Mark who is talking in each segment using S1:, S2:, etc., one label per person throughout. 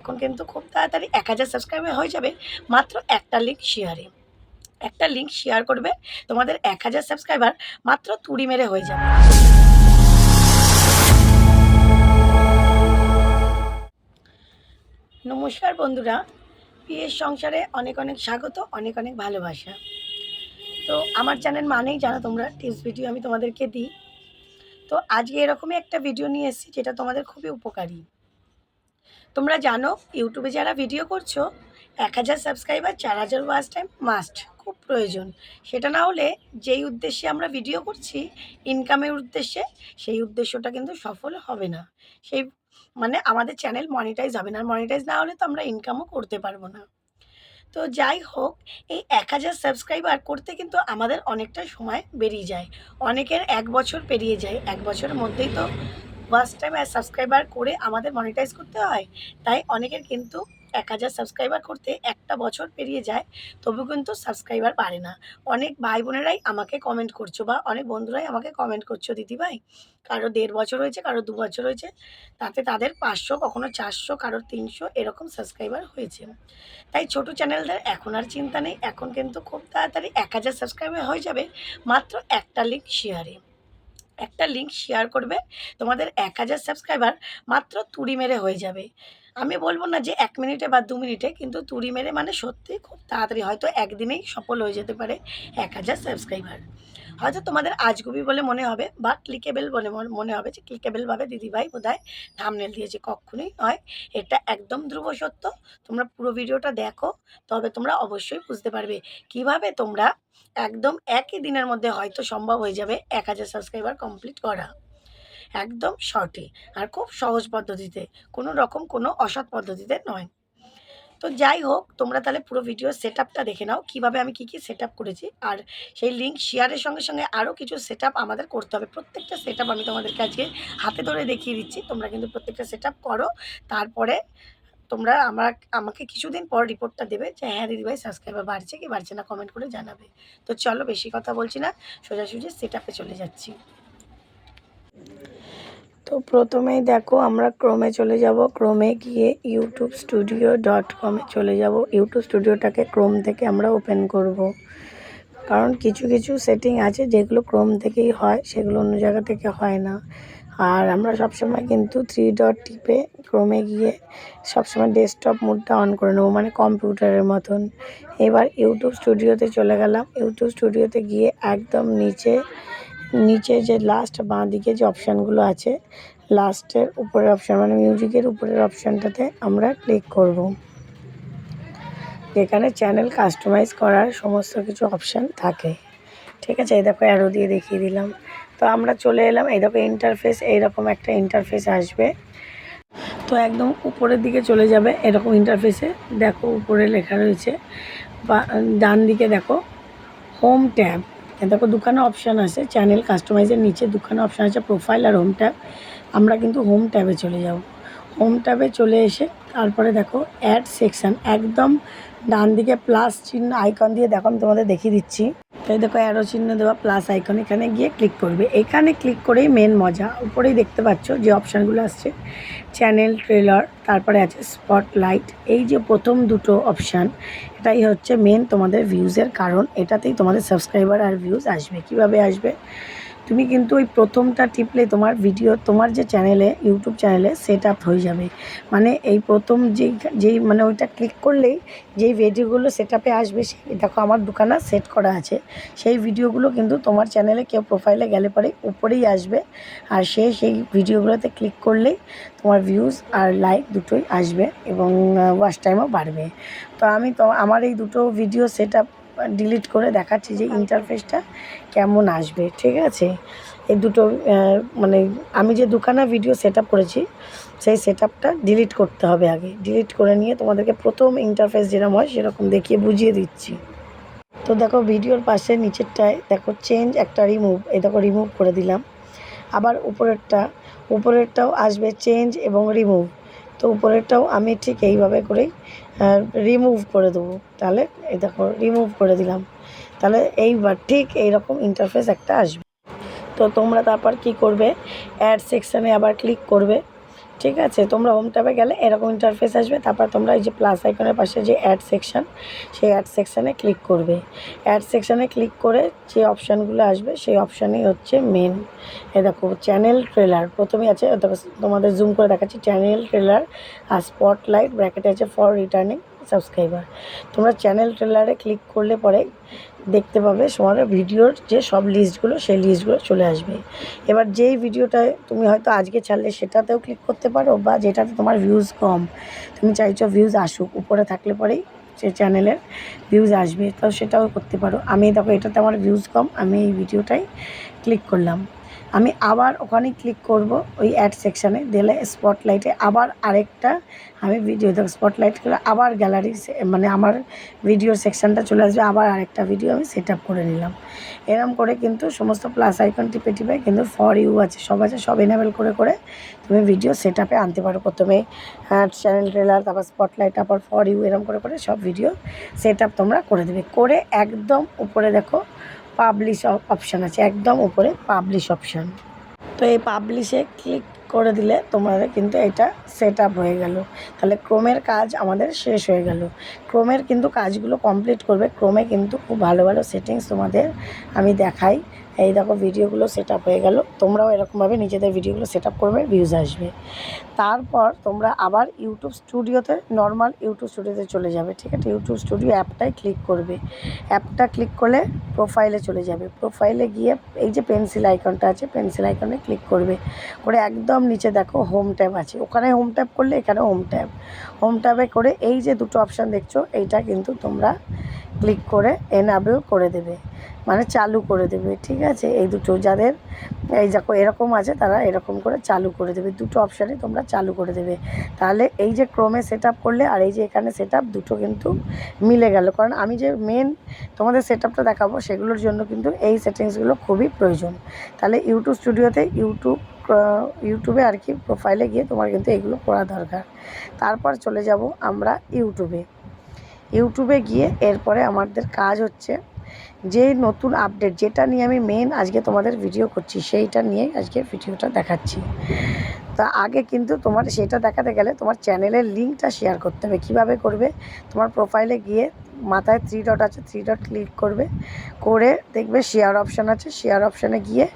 S1: এখন কিন্তু খুব তাড়াতাড়ি এক হাজার সাবস্ক্রাইবার হয়ে যাবে, মাত্র একটা লিঙ্ক শেয়ারে একটা লিঙ্ক শেয়ার করবে, তোমাদের এক হাজার সাবস্ক্রাইবার মাত্র তুড়ি মেরে হয়ে যাবে। নমস্কার বন্ধুরা, পিএস সংসারে অনেক অনেক স্বাগত, অনেক অনেক ভালোবাসা। তো আমার চ্যানেল মানেই জানো তোমরা টিপস ভিডিও আমি তোমাদেরকে দিই। তো আজকে এরকমই একটা ভিডিও নিয়ে এসেছি, যেটা তোমাদের খুবই উপকারী। তোমরা জানো ইউটিউবে যারা ভিডিও করছ, এক হাজার সাবস্ক্রাইবার চার হাজার ওয়াচ টাইম মাস্ট খুব প্রয়োজন। সেটা না হলে যেই উদ্দেশ্যে আমরা ভিডিও করছি ইনকামের উদ্দেশ্যে, সেই উদ্দেশ্যটা কিন্তু সফল হবে না। সেই মানে আমাদের চ্যানেল মনিটাইজ হবে না। মনিটাইজ না হলে তো আমরা ইনকামও করতে পারব না। তো যাই হোক, এই এক হাজার সাবস্ক্রাইবার করতে কিন্তু আমাদের অনেকটা সময় বেরিয়ে যায়। অনেকের এক বছর পেরিয়ে যায়। এক বছরের মধ্যেই তো ফার্স্ট টাইম সাবস্ক্রাইবার করে আমাদের মনিটাইজ করতে হয়, তাই অনেকের কিন্তু এক হাজার সাবস্ক্রাইবার করতে একটা বছর পেরিয়ে যায়, তবু কিন্তু সাবস্ক্রাইবার পারে না। অনেক ভাই বোনেরাই আমাকে কমেন্ট করছ বা অনেক বন্ধুরাই আমাকে কমেন্ট করছ, দিদি ভাই, কারও দেড় বছর হয়েছে, কারও দু বছর হয়েছে, তাতে তাদের পাঁচশো, কখনো চারশো কারও তিনশো এরকম সাবস্ক্রাইবার হয়েছে। তাই ছোটো চ্যানেলদের এখন আর চিন্তা নেই, এখন কিন্তু খুব তাড়াতাড়ি এক হাজার সাবস্ক্রাইবার হয়ে যাবে, মাত্র একটা লিঙ্ক শেয়ারে একটা লিঙ্ক শেয়ার করবে, তোমাদের এক হাজার সাবস্ক্রাইবার মাত্র তুড়ি মেরে হয়ে যাবে। আমি বলব না যে এক মিনিটে বা দু মিনিটে, কিন্তু তুড়ি মেরে মানে সত্যি খুব তাড়াতাড়ি, হয়তো একদিনেই সফল হয়ে যেতে পারে এক হাজার সাবস্ক্রাইবার হয়তো তোমাদের আজগুবি বলে মনে হবে বা ক্লিকেবেল বলে মনে- হবে যে ক্লিকেবেলভাবে দিদিভাই বোধ হয় থামনেল দিয়েছে, কখনোই নয়। এটা একদম ধ্রুব সত্য। তোমরা পুরো ভিডিওটা দেখো, তবে তোমরা অবশ্যই বুঝতে পারবে কীভাবে তোমরা একদম একই দিনের মধ্যে হয়তো সম্ভব হয়ে যাবে এক হাজার সাবস্ক্রাইবার কমপ্লিট করা। একদম শর্টে আর খুব সহজ পদ্ধতিতে, কোনো রকম কোনো অসৎ পদ্ধতিতে নয়। তো যাই হোক, তোমরা তাহলে পুরো ভিডিও সেট আপটা দেখে নাও, কীভাবে আমি কী কী সেট আপ করেছি। আর সেই লিঙ্ক শেয়ারের সঙ্গে সঙ্গে আরও কিছু সেট আমাদের করতে হবে। প্রত্যেকটা সেট আমি তোমাদেরকে আজকে হাতে ধরে দেখিয়ে দিচ্ছি। তোমরা কিন্তু প্রত্যেকটা সেট করো। তারপরে তোমরা আমার, আমাকে কিছুদিন পর রিপোর্টটা দেবে যে হ্যাঁ দিদিভাই সাবস্ক্রাইবার বাড়ছে কি বাড়ছে না? কমেন্ট করে জানাবে। তো চলো, বেশি কথা বলছি না। সোজাসুজি সেট আপে চলে যাচ্ছি। তো প্রথমেই দেখো আমরা ক্রোমে চলে যাব। ক্রোমে গিয়ে ইউটিউব স্টুডিও ডট কমে চলে যাব। ইউটিউব স্টুডিওটাকে ক্রোম থেকে আমরা ওপেন করব। কারণ কিছু কিছু সেটিং আছে যেগুলো ক্রোম থেকেই হয়, সেগুলো অন্য জায়গা থেকে হয় না। আর আমরা সবসময় কিন্তু থ্রি ডট টিপে ক্রোমে গিয়ে সবসময় ডেস্কটপ মুডটা অন করে নেব মানে কম্পিউটারের মতন। এবার ইউটিউব স্টুডিওতে চলে গেলাম। ইউটিউব স্টুডিওতে গিয়ে একদম নিচে নিচে যে লাস্ট বাঁ দিকে যে অপশানগুলো আছে লাস্টের উপরের অপশান মানে মিউজিকের উপরের অপশানটাতে আমরা ক্লিক করব। যেখানে চ্যানেল কাস্টমাইজ করার সমস্ত কিছু অপশান থাকে। ঠিক আছে? এই দেখো অ্যারো দিয়ে দেখিয়ে দিলাম। তো আমরা চলে এলাম, এই দেখো ইন্টারফেস এইরকম একটা ইন্টারফেস আসবে। তো একদম উপরের দিকে চলে যাবে এরকম ইন্টারফেসে দেখো উপরে লেখা রয়েছে, বা, ডান দিকে দেখো হোম ট্যাব দেখো, দুখানে অপশান আছে চ্যানেল কাস্টমাইজের নিচে দুখানে অপশান আছে প্রোফাইল আর হোম ট্যাব আমরা কিন্তু হোম ট্যাবে চলে যাব। হোম ট্যাবে চলে এসে তারপরে দেখো অ্যাড সেকশান একদম ডান দিকে প্লাস চিহ্ন আইকন দিয়ে দেখো, আমি তোমাদের দেখিয়ে দিচ্ছি। তাই দেখো অ্যারো চিহ্ন দেওয়া প্লাস আইকন এখানে গিয়ে ক্লিক করবে। এখানে ক্লিক করেই মেন মজা। উপরেই দেখতে পাচ্ছ যে অপশানগুলো আসছে। চ্যানেল ট্রেলার তারপরে আছে স্পটলাইট এই যে প্রথম দুটো অপশান এটাই হচ্ছে মেন তোমাদের ভিউজের কারণ। এটাতেই তোমাদের সাবস্ক্রাইবার আর ভিউজ আসবে। কীভাবে আসবে? তুমি কিন্তু ওই প্রথমটা টিপলে তোমার ভিডিও তোমার যে চ্যানেলে ইউটিউব চ্যানেলে সেট আপ হয়ে যাবে। মানে এই প্রথম যেই যেই মানে ওইটা ক্লিক করলেই যেই ভিডিওগুলো সেট আপে আসবে, সেই, দেখো আমার দোকানে সেট করা আছে। সেই ভিডিওগুলো কিন্তু তোমার চ্যানেলে কেউ প্রোফাইলে গেলে পরে উপরেই আসবে। আর সে, সেই ভিডিওগুলোতে ক্লিক করলেই তোমার ভিউজ আর লাইক দুটোই আসবে এবং ওয়াচ টাইমও বাড়বে। তো আমি তো, আমার এই দুটো ভিডিও সেট আপ ডিলিট করে দেখাচ্ছি যে ইন্টারফেসটা কেমন আসবে, ঠিক আছে? এই দুটো মানে আমি যে দুখানা ভিডিও সেট করেছি, সেই সেট ডিলিট করতে হবে আগে। ডিলিট করে নিয়ে তোমাদেরকে প্রথম ইন্টারফেস যেরকম হয় সেরকম দেখিয়ে বুঝিয়ে দিচ্ছি। তো দেখো ভিডিওর পাশে নিচেরটায় দেখো চেঞ্জ একটা রিমুভ এই দেখো রিমুভ করে দিলাম। আবার উপরেরটা, উপরেরটাও আসবে চেঞ্জ এবং রিমুভ তো উপরেরটাও আমি ঠিক এইভাবে করেই রিমুভ করে দেবো। তাহলে এই দেখো রিমুভ করে দিলাম। তাহলে এইবার ঠিক এইরকম ইন্টারফেস একটা আসবে। তো তোমরা তারপর কি করবে? অ্যাড সেকশানে আবার ক্লিক করবে। ঠিক আছে, তোমরা হোম ট্যাবে গেলে এরকম ইন্টারফেস আসবে, তারপর তোমরা এই যে প্লাস আইকনের পাশে যে অ্যাড সেকশন সেই অ্যাড সেকশানে ক্লিক করবে। অ্যাড সেকশানে ক্লিক করে যে অপশানগুলো আসবে, সেই অপশানই হচ্ছে মেন এ দেখো চ্যানেল ট্রেলার প্রথমেই আছে তোমাদের জুম করে দেখাচ্ছি চ্যানেল ট্রেলার আর স্পটলাইট ব্র্যাকেটে আছে ফর রিটার্নিং সাবস্ক্রাইবার তোমরা চ্যানেল ট্রেলারে ক্লিক করলে পরে দেখতে পাবে তোমার ভিডিওর যে সব লিস্টগুলো সেই লিস্টগুলো চলে আসবে। এবার যেই ভিডিওটায় তুমি হয়তো আজকে ছাড়লে সেটাতেও ক্লিক করতে পারো বা যেটাতে তোমার ভিউজ কম, তুমি চাইছো ভিউজ আসুক, উপরে থাকলে পরেই সে চ্যানেলের ভিউজ আসবে, তো সেটাও করতে পারো। আমি দেখো এটাতে আমার ভিউজ কম, আমি এই ভিডিওটাই ক্লিক করলাম। আমি আবার ওখানে ক্লিক করব, ওই অ্যাড সেকশানে দিলে স্পটলাইটে আবার আরেকটা, আমি ভিডিও দেখো স্পটলাইট করে আবার গ্যালারি মানে আমার ভিডিও সেকশানটা চলে আসবে, আবার আরেকটা ভিডিও আমি সেট আপ করে নিলাম। এরম করে কিন্তু সমস্ত প্লাস আইকন টিপে টিপে কিন্তু ফর ইউ আছে, সব আছে, সব এনাবেল করে করে তুমি ভিডিও সেট আপে আনতে পারো। প্রথমে চ্যানেল ট্রেলার তারপর স্পটলাইট তারপর ফর ইউ এরম করে করে সব ভিডিও সেট আপ তোমরা করে দেবে। করে একদম উপরে দেখো পাবলিশ অপশান আছে, একদম উপরে পাবলিশ অপশান তো এই পাবলিশে ক্লিক করে দিলে তোমাদের কিন্তু এটা সেট আপ হয়ে গেল। তাহলে ক্রোমের কাজ আমাদের শেষ হয়ে গেল। ক্রোমের কিন্তু কাজগুলো কমপ্লিট করবে, ক্রোমে কিন্তু খুব ভালো ভালো সেটিংস তোমাদের আমি দেখাই। এই দেখো ভিডিওগুলো সেট আপ হয়ে গেল। তোমরাও এরকমভাবে নিজেদের ভিডিওগুলো সেট আপ করবে ভিউজ আসবে। তারপর তোমরা আবার ইউটিউব স্টুডিওতে নর্মাল ইউটিউব স্টুডিওতে চলে যাবে, ঠিক আছে? ইউটিউব স্টুডিও অ্যাপটাই ক্লিক করবে। অ্যাপটা ক্লিক করলে প্রোফাইলে চলে যাবে। প্রোফাইলে গিয়ে এই যে পেন্সিল আইকনটা আছে পেন্সিল আইকনে ক্লিক করবে। করে একদম নিচে দেখো হোম ট্যাব আছে। ওখানে হোম ট্যাব করলে এখানে হোম ট্যাব হোম ট্যাবে করে এই যে দুটো অপশান দেখছ, এইটা কিন্তু তোমরা ক্লিক করে এনাবেল করে দেবে। মানে চালু করে দেবে, ঠিক আছে? এই দুটো যাদের, এই দেখো এরকম আছে তারা এরকম করে চালু করে দেবে। দুটো অপশানে তোমরা চালু করে দেবে। তাহলে এই যে ক্রমে সেট করলে আর এই যে এখানে সেট দুটো কিন্তু মিলে গেল। কারণ আমি যে মেন তোমাদের সেট দেখাবো সেগুলোর জন্য কিন্তু এই সেটিংসগুলো খুবই প্রয়োজন। তাহলে ইউটিউব স্টুডিওতে ইউটিউব ইউটিউবে আর কি প্রোফাইলে গিয়ে তোমার কিন্তু এগুলো করা দরকার। তারপর চলে যাব আমরা ইউটিউবে ইউটিউবে গিয়ে এরপরে আমাদের কাজ হচ্ছে যে নতুন আপডেট যেটা নিয়ে আমি মেন আজকে তোমাদের ভিডিও করছি, সেইটা নিয়ে আজকে ভিডিওটা দেখাচ্ছি। তা আগে কিন্তু তোমার সেটা দেখাতে গেলে তোমার চ্যানেলের লিঙ্কটা শেয়ার করতে হবে। কীভাবে করবে? তোমার প্রোফাইলে গিয়ে মাথায় থ্রি ডট আছে থ্রি ডট ক্লিক করবে। করে দেখবে শেয়ার অপশান আছে। শেয়ার অপশানে গিয়ে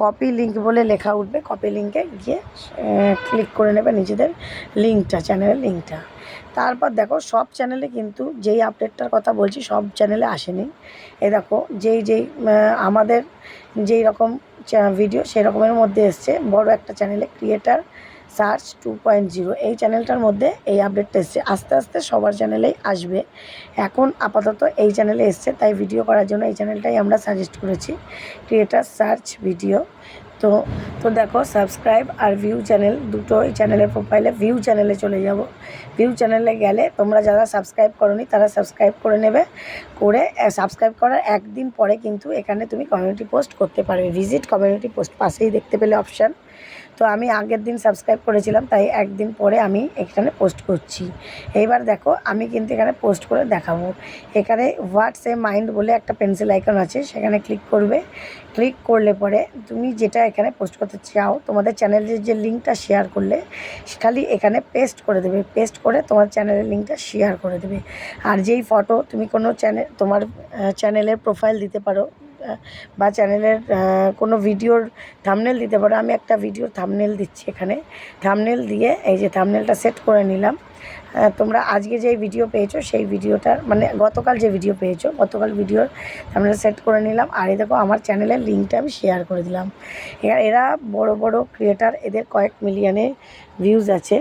S1: কপি লিঙ্ক বলে লেখা উঠবে। কপি লিঙ্কে গিয়ে ক্লিক করে নেবে নিজেদের লিঙ্কটা চ্যানেলের লিঙ্কটা। তারপর দেখো সব চ্যানেলে কিন্তু যেই আপডেটটার কথা বলছি সব চ্যানেলে আসেনি। এ দেখো যেই যেই আমাদের যেই রকম ভিডিও সেরকমের মধ্যে এসছে। বড় একটা চ্যানেলে creator search two point zero এই চ্যানেলটার মধ্যে এই আপডেটটা এসছে। আস্তে আস্তে সবার চ্যানেলেই আসবে। এখন আপাতত এই চ্যানেলে এসছে, তাই ভিডিও করার জন্য এই চ্যানেলটাই আমরা সাজেস্ট করেছি। ক্রিয়েটার সার্চ ভিডিও তো তো দেখো সাবস্ক্রাইব আর ভিউ চ্যানেল দুটো এই চ্যানেলের প্রোফাইলে ভিউ চ্যানেলে চলে যাব। ভিউ চ্যানেলে গেলে তোমরা যারা সাবস্ক্রাইব করনি তারা সাবস্ক্রাইব করে নেবে। করে সাবস্ক্রাইব করার একদিন পরে কিন্তু এখানে তুমি কমিউনিটি পোস্ট করতে পারবে। ভিজিট কমিউনিটি পোস্ট পাশেই দেখতে পেলে অপশান তো আমি আগের দিন সাবস্ক্রাইব করেছিলাম, তাই একদিন পরে আমি এখানে পোস্ট করছি। এইবার দেখো, আমি কিন্তু এখানে পোস্ট করে দেখাবো। এখানে হোয়াটস এ মাইন্ড বলে একটা পেন্সিল আইকন আছে, সেখানে ক্লিক করবে। ক্লিক করলে পরে তুমি যেটা এখানে পোস্ট করতে চাও, তোমাদের চ্যানেলের যে লিঙ্কটা শেয়ার করলে, খালি এখানে পেস্ট করে দেবে। পেস্ট করে তোমার চ্যানেলের লিঙ্কটা শেয়ার করে দেবে। আর যেই ফটো তুমি কোনো চ্যানেল তোমার চ্যানেলের প্রোফাইল দিতে পারো বা চ্যানেলের কোনো ভিডিওর থামনেল দিতে পারো। আমি একটা ভিডিওর থামনেল দিচ্ছি এখানে। থামনেল দিয়ে এই যে থামনেলটা সেট করে নিলাম। তোমরা আজকে যে ভিডিও পেয়েছ, সেই ভিডিওটার মানে গতকাল যে ভিডিও পেয়েছ, গতকাল ভিডিওর থামনেল সেট করে নিলাম। আর এই দেখো, আমার চ্যানেলের লিঙ্কটা আমি শেয়ার করে দিলাম। এরা বড় বড় ক্রিয়েটার এদের কয়েক মিলিয়নে ভিউজ আছে।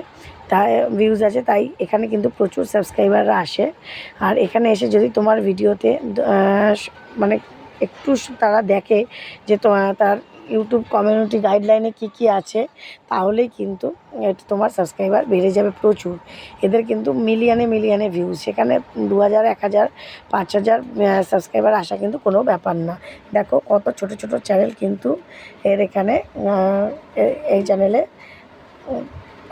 S1: তাই ভিউজ আছে, তাই এখানে কিন্তু প্রচুর সাবস্ক্রাইবাররা আসে। আর এখানে এসে যদি তোমার ভিডিওতে মানে একটু তারা দেখে যে তোমার তার ইউটিউব কমিউনিটি গাইডলাইনে কী কী আছে, তাহলেই কিন্তু তোমার সাবস্ক্রাইবার বেড়ে যাবে প্রচুর। এদের কিন্তু মিলিয়নে মিলিয়নে ভিউজ সেখানে দু হাজার এক হাজার পাঁচ হাজার সাবস্ক্রাইবার আসা কিন্তু কোনো ব্যাপার না। দেখো কত ছোট ছোট চ্যানেল কিন্তু এর এখানে এই চ্যানেলে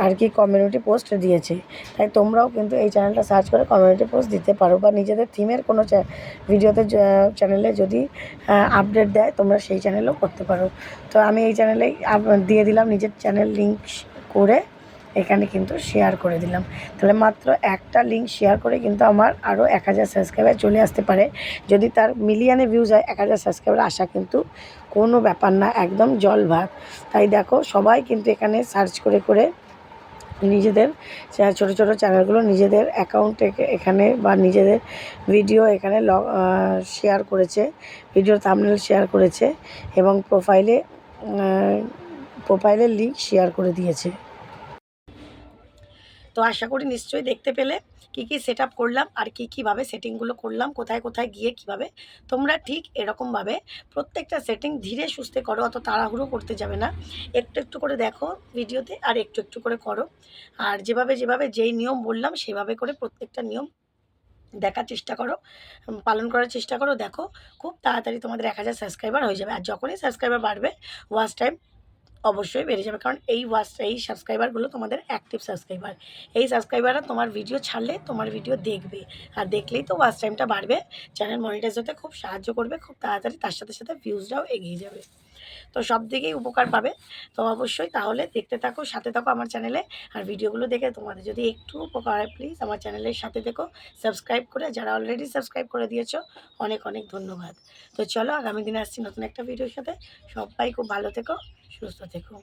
S1: আর কি কমিউনিটি পোস্ট দিয়েছে। তাই তোমরাও কিন্তু এই চ্যানেলটা সার্চ করে কমিউনিটি পোস্ট দিতে পারো বা নিজেদের থিমের কোনো ভিডিওতে চ্যানেলে যদি আপডেট দেয়, তোমরা সেই চ্যানেলেও করতে পারো। তো আমি এই চ্যানেলেই দিয়ে দিলাম নিজের চ্যানেল লিঙ্ক করে, এখানে কিন্তু শেয়ার করে দিলাম। তাহলে মাত্র একটা লিঙ্ক শেয়ার করে কিন্তু আমার আরও এক হাজার সাবস্ক্রাইবার চলে আসতে পারে। যদি তার মিলিয়নে ভিউজ হয়, এক হাজার সাবস্ক্রাইবার আসা কিন্তু কোনো ব্যাপার না, একদম জল ভাত। তাই দেখো সবাই কিন্তু এখানে সার্চ করে করে নিজেদের ছোট ছোট চ্যানেলগুলো নিজেদের অ্যাকাউন্ট এখানে বা নিজেদের ভিডিও এখানে ল শেয়ার করেছে ভিডিও থামনেল শেয়ার করেছে এবং প্রোফাইলে প্রোফাইলের লিঙ্ক শেয়ার করে দিয়েছে। তো আশা করি নিশ্চয়ই দেখতে পেলে। কী কী সেট করলাম আর কী কীভাবে সেটিংগুলো করলাম, কোথায় কোথায় গিয়ে কীভাবে, তোমরা ঠিক এরকমভাবে প্রত্যেকটা সেটিং ধীরে সুস্থে করো, অত তাড়াহুড়ো করতে যাবে না। একটু একটু করে দেখো ভিডিওতে আর একটু একটু করে করো। আর যেভাবে যেভাবে যেই নিয়ম বললাম সেভাবে করে প্রত্যেকটা নিয়ম দেখার চেষ্টা করো পালন করার চেষ্টা করো। দেখো, খুব তাড়াতাড়ি তোমাদের এক হাজার সাবস্ক্রাইবার হয়ে যাবে। আর যখনই সাবস্ক্রাইবার বাড়বে ওয়াচ টাইম অবশ্যই বেড়ে যাবে। কারণ এই ওয়াচ, এই সাবস্ক্রাইবারগুলো তোমাদের অ্যাক্টিভ সাবস্ক্রাইবার এই সাবস্ক্রাইবাররা তোমার ভিডিও ছাড়লে তোমার ভিডিও দেখবে। আর দেখলেই তো ওয়াচ টাইমটা বাড়বে। চ্যানেল মনিটাইজ হতে খুব সাহায্য করবে, খুব তাড়াতাড়ি তার সাথে সাথে ভিউজটাও এগিয়ে যাবে। তো সব দিকেই উপকার পাবে। তো অবশ্যই তাহলে দেখতে থাকো, সাথে থাকো আমার চ্যানেলে। আর ভিডিওগুলো দেখে তোমাদের যদি একটু উপকার হয় প্লিজ আমার চ্যানেলের সাথে দেখো সাবস্ক্রাইব করে, যারা অলরেডি সাবস্ক্রাইব করে দিয়েছ, অনেক অনেক ধন্যবাদ। তো চলো আগামী দিনে আসছি নতুন একটা ভিডিওর সাথে। সবাই খুব ভালো থেকো, সুস্থ থেকো।